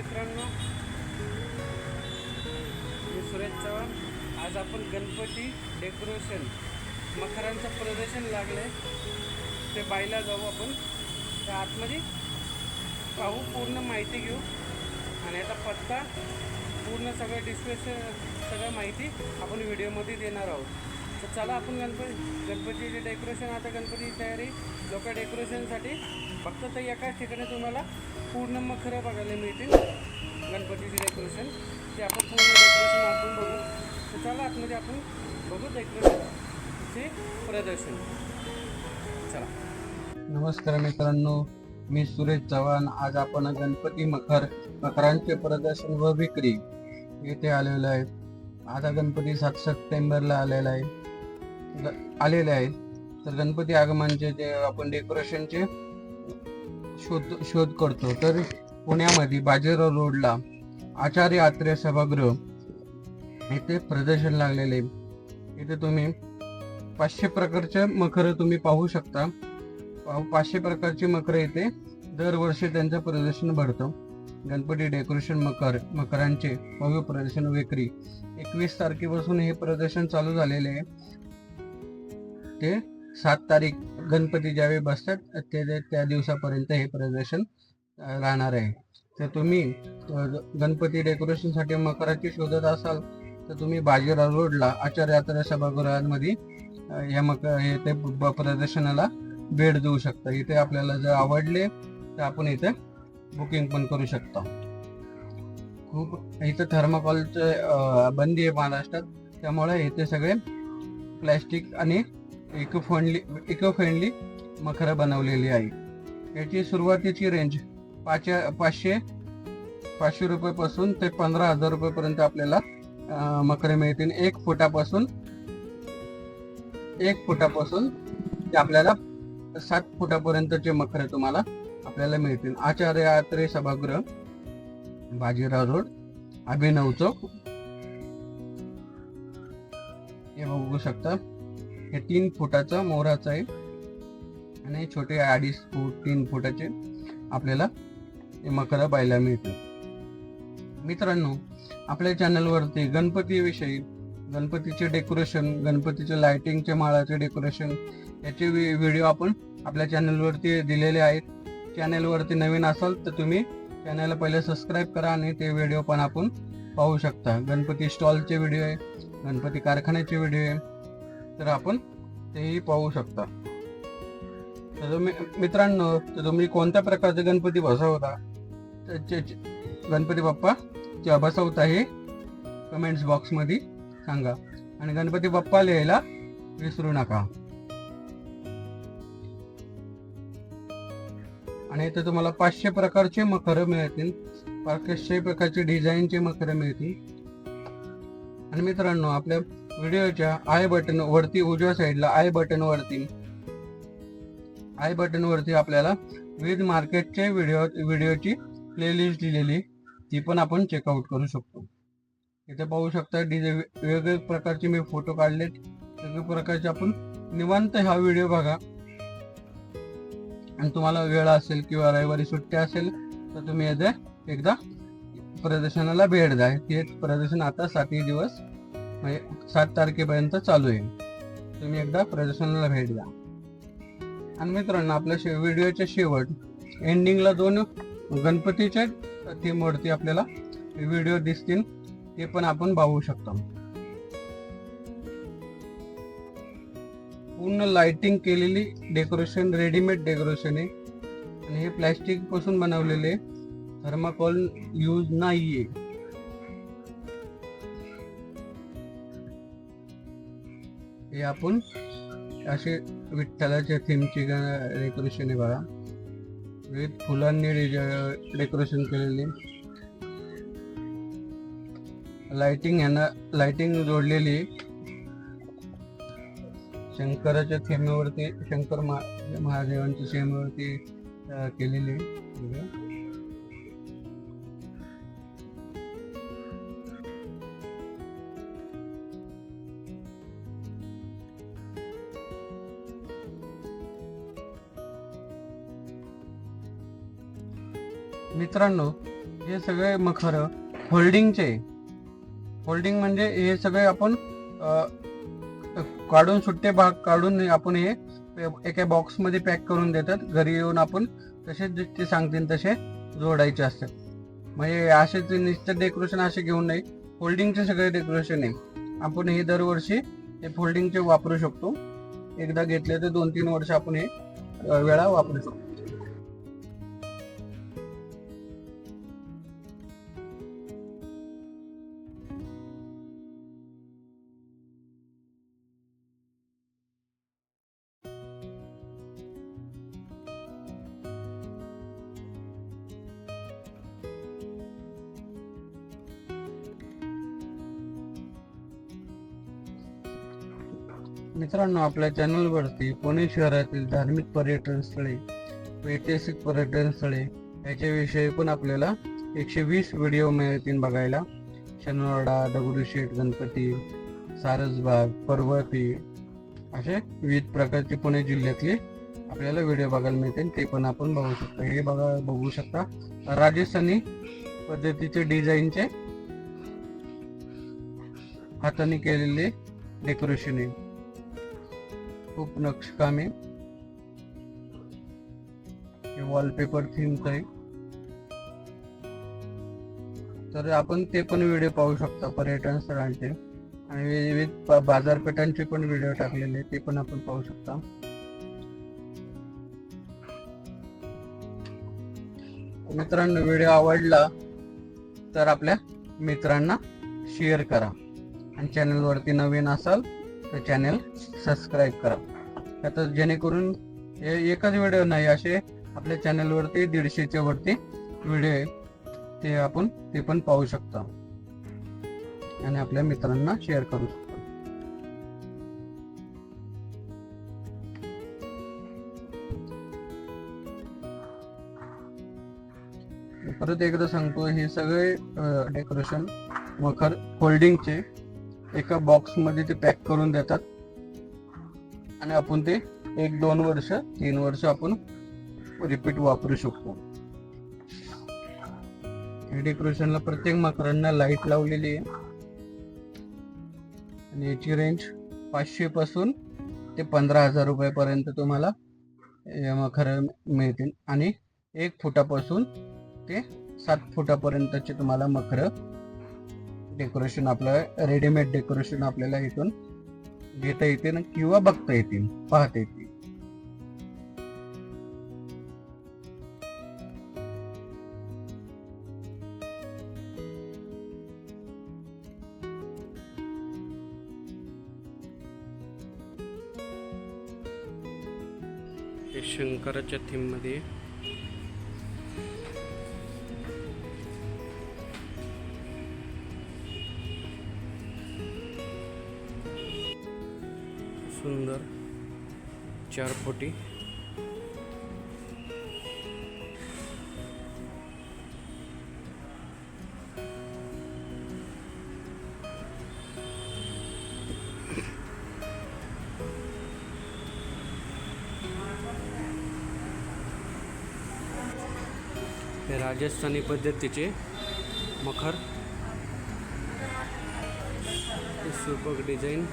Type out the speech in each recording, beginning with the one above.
मित्रांनो मी सुरेश चव्हाण. आज आपण गणपती डेकोरेशन मखरांचं प्रदर्शन लागलं आहे ते बायला जाऊ आपण. त्या आतमध्ये पाहू पूर्ण माहिती घेऊ. आणि याचा पत्ता पूर्ण सगळं डिस्क्रिप्शन सगळं माहिती आपण व्हिडिओमध्ये देणार आहोत. तर चला आपण गणपती गणपतीचे डेकोरेशन आता गणपतीची तयारी लोक डेकोरेशनसाठी फक्त तर एकाच ठिकाणी तुम्हाला पूर्ण मखरं बघायला मिळतील. गणपतीचे डेकोरेशन ते आपण पूर्ण डेकोरेशन आपण बघू. तर चला आतमध्ये आपण बघू डेकोरेशनचे प्रदर्शन. चला. नमस्कार मित्रांनो मी सुरेश चव्हाण. आज आपण गणपती मखर मकरांचे प्रदर्शन व विक्री येथे आलेलो आहे. आता गणपती सात सप्टेंबरला आलेला आहे. आलेले आहेत. तर गणपती आगमनचे जे आपण डेकोरेशनचे शोध शोध करतो. तर पुण्यामध्ये बाजीराव रोडला आचार्य आत्रे सभागृह येथे प्रदर्शन लागलेले. इथे तुम्ही पाचशे प्रकारचे मखर तुम्ही पाहू शकता. पाहू पाचशे प्रकारची मखरं येथे दरवर्षी त्यांचं प्रदर्शन भरतं. गणपती डेकोरेशन मकर मकरांचे भव्य प्रदर्शन विक्री. एकवीस तारखेपासून हे प्रदर्शन चालू झालेले आहे. ते सात तारीख गणपती ज्यावेळी बसतात ते त्या दिवसापर्यंत हे प्रदर्शन राहणार आहे. तर तुम्ही गणपती डेकोरेशनसाठी मकराची शोधत असाल तर तुम्ही बाजीराव रोडला आचार्य यात्रा सभागृहांमध्ये या मकर हे ते ब- प्रदर्शनाला भेट देऊ शकता. इथे आपल्याला जर आवडले तर आपण इथे बुकिंग पण करू शकता. खूप इथं थर्माकोलचे बंदी आहे महाराष्ट्रात. त्यामुळे इथे सगळे प्लॅस्टिक आणि इको फ्रेंडली इको फ्रेंडली मखरं बनवलेली आहे. याची सुरुवातीची रेंज पाच पाचशे पाचशे रुपयेपासून ते पंधरा हजार रुपयेपर्यंत आपल्याला मखरे मिळतील. एक फुटापासून एक फुटापासून ते आपल्याला सात फुटापर्यंतचे मखरे तुम्हाला आपल्याला मिळतील. आचार्य आत्रे सभागृह बाजीराव रोड अभिनव चौक. हे बघू शकता. हे तीन फुटाचा मोराचा आहे. आणि छोटे अडीच फूट तीन फुटाचे आपल्याला मकर पाहायला मिळते मित्रांनो आपल्या चॅनलवरती गणपतीविषयी गणपतीचे डेकोरेशन गणपतीचे लाइटिंगचे माळाचे डेकोरेशन याचे व्हिडिओ आपण आपल्या चॅनलवरती दिलेले आहेत. चॅनलवरती नवीन असाल तर तुम्ही चॅनलला पहिले सबस्क्राईब करा आणि ते व्हिडिओ पण आपण पाहू शकता. गणपती स्टॉलचे व्हिडिओ आहे गणपती कारखान्याचे व्हिडिओ आहे तर आपण तेही पाहू शकता. तर तुम्ही मित्रांनो तर तुम्ही कोणत्या प्रकारचे गणपती बसवता? गणपती बाप्पा जे बसवता हे कमेंट्स बॉक्समध्ये सांगा. आणि गणपती बाप्पा लिहायला विसरू नका. आणि इथे तुम्हाला पाचशे प्रकारचे मखरं मिळतील. पाचशे प्रकारचे डिझाईनचे मखरं मिळतील. आणि मित्रांनो आपल्या व्हिडिओच्या आय बटन वरती उजव्या साईडला आय बटन वरती. आय बटन वरती आपल्याला विविध मार्केटचे व्हिडिओ व्हिडिओची प्लेलिस्ट दिलेली ती पण आपण चेकआउट करू शकतो. इथे पाहू शकता डिझे वेगवेगळ्या प्रकारचे मी फोटो काढलेत. वेगवेगळ्या प्रकारचे आपण निवांत हा व्हिडिओ बघा. आणि तुम्हाला वेळ असेल किंवा रविवारी सुट्टी असेल तर तुम्ही येथे एकदा प्रदर्शनाला भेट द्या. ते प्रदर्शन आता सातही दिवस म्हणजे सात तारखेपर्यंत चालू आहे तुम्ही एकदा प्रदर्शनाला भेट द्या. आणि मित्रांनो आपल्या शे व्हिडिओच्या शेवट एंडिंगला दोन गणपतीच्या थीमवरती आपल्याला व्हिडिओ दिसतील ते पण आपण पाहू शकतो. पूर्ण लाइटिंग केलेली डेकोरेशन रेडीमेड डेकोरेशन आहे. आणि हे प्लॅस्टिकपासून बनवलेले थर्माकोल यूज नाहीये. हे आपण असे विठ्ठलाच्या थीमची डेकोरेशन आहे बघा. विविध फुलांनी डेकोरेशन केलेली. लाइटिंग यांना लाइटिंग जोडलेली. शंकराच्या थेमेवरती शंकर महा- महादेवांच्या थेमेवरती केलेली. मित्रांनो हे सगळे मखर होल्डिंगचे होल्डिंग म्हणजे हे सगळे आपण काढून सुट्टे भाग काढून आपण हे एका बॉक्समध्ये पॅक करून देतात. घरी येऊन आपण तसे जे ते सांगतील तसे जोडायचे असतात. म्हणजे असे ते निश्चित डेकोरेशन असे घेऊन नाही फोल्डिंगचे सगळे डेकोरेशन आहे. आपण हे दरवर्षी हे फोल्डिंगचे वापरू शकतो. एकदा घेतले तर दोन तीन वर्ष आपण हे वेळा वापरू शकतो. मित्रांनो आपल्या चॅनलवरती पुणे शहरातील धार्मिक पर्यटन स्थळे ऐतिहासिक पर्यटन स्थळे याच्याविषयी पण आपल्याला एकशे वीस व्हिडिओ मिळतील बघायला. शनिवारडा दगडूशेठ गणपती सारसबाग पर्वती असे विविध प्रकारचे पुणे जिल्ह्यातले आपल्याला व्हिडिओ बघायला मिळतील. ते पण आपण बघू शकता. हे बघा बघू शकता. राजस्थानी पद्धतीचे डिझाईनचे हाताने केलेले डेकोरेशन आहे. खूप नक्षकाम आहे. वॉलपेपर थीमच आहे. तर आपण ते पण व्हिडिओ पाहू शकता पर्यटन स्थळांचे. आणि विविध बाजारपेठांचे पण व्हिडिओ टाकलेले ते पण आपण पाहू शकता. मित्रांनो व्हिडिओ आवडला तर आपल्या मित्रांना शेअर करा. आणि चॅनलवरती नवीन असाल तर चॅनल सबस्क्राईब करा. आता जेणेकरून हे एकच व्हिडिओ नाही असे आपल्या चॅनलवरती दीडशेच्या वरती व्हिडिओ ते आपण ते पण पाहू शकता. आणि आपल्या मित्रांना शेअर करू शकता. परत एकदा सांगतो हे सगळे डेकोरेशन मखर होल्डिंगचे एका बॉक्समध्ये ते पॅक करून देतात. आणि आपण ते एक दोन वर्ष तीन वर्ष आपण रिपीट वापरू शकतो. हे डेकोरेशनला प्रत्येक मकरांना लाइट लावलेली आहे. आणि याची रेंज पाचशे पासून ते पंधरा हजार रुपयापर्यंत तुम्हाला मखरं मखर मिळतील. आणि एक फुटापासून ते सात फुटापर्यंतचे तुम्हाला मखर डेकोरेशन आपलं रेडीमेड डेकोरेशन आपल्याला इथून घेता येते ना किंवा बघता येतील पाहता येतील. शंकराच्या थीम चार फोटी. राजस्थानी पद्धतीचे मखर. सुपक डिझाईन.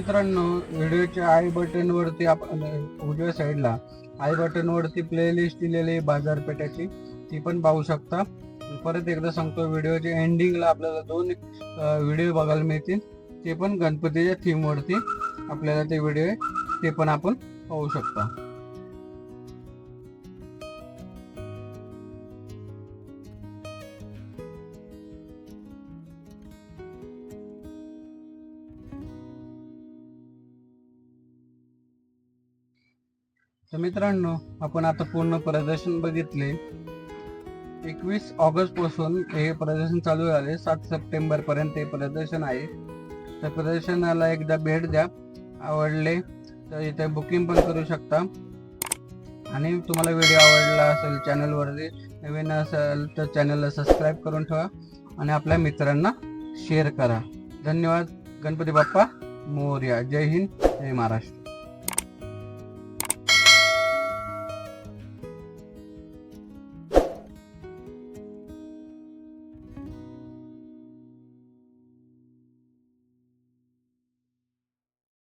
मित्रांनो व्हिडिओच्या आय बटन वरती आपण उजव्या साईडला आय बटन वरती प्लेलिस्ट दिलेली आहे बाजारपेठाची. ती पण पाहू शकता. परत एकदा सांगतो व्हिडिओच्या एंडिंगला आपल्याला दोन व्हिडिओ बघायला मिळतील. ते पण गणपतीच्या थीम वरती आपल्याला ते व्हिडिओ ते पण आपण पाहू शकता. मित्रांनो आपण आता पूर्ण प्रदर्शन बघितले. एकवीस ऑगस्टपासून हे प्रदर्शन चालू झाले. सात सप्टेंबर पर्यंत हे प्रदर्शन आहे. तर प्रदर्शनाला एकदा भेट द्या. आवडले तर इथे बुकिंग पण करू शकता. आणि तुम्हाला व्हिडिओ आवडला असेल चॅनलवरती नवीन असेल तर चॅनलला सबस्क्राईब करून ठेवा आणि आपल्या मित्रांना शेअर करा. धन्यवाद. गणपती बाप्पा मोर्या. जय हिंद. जय महाराष्ट्र.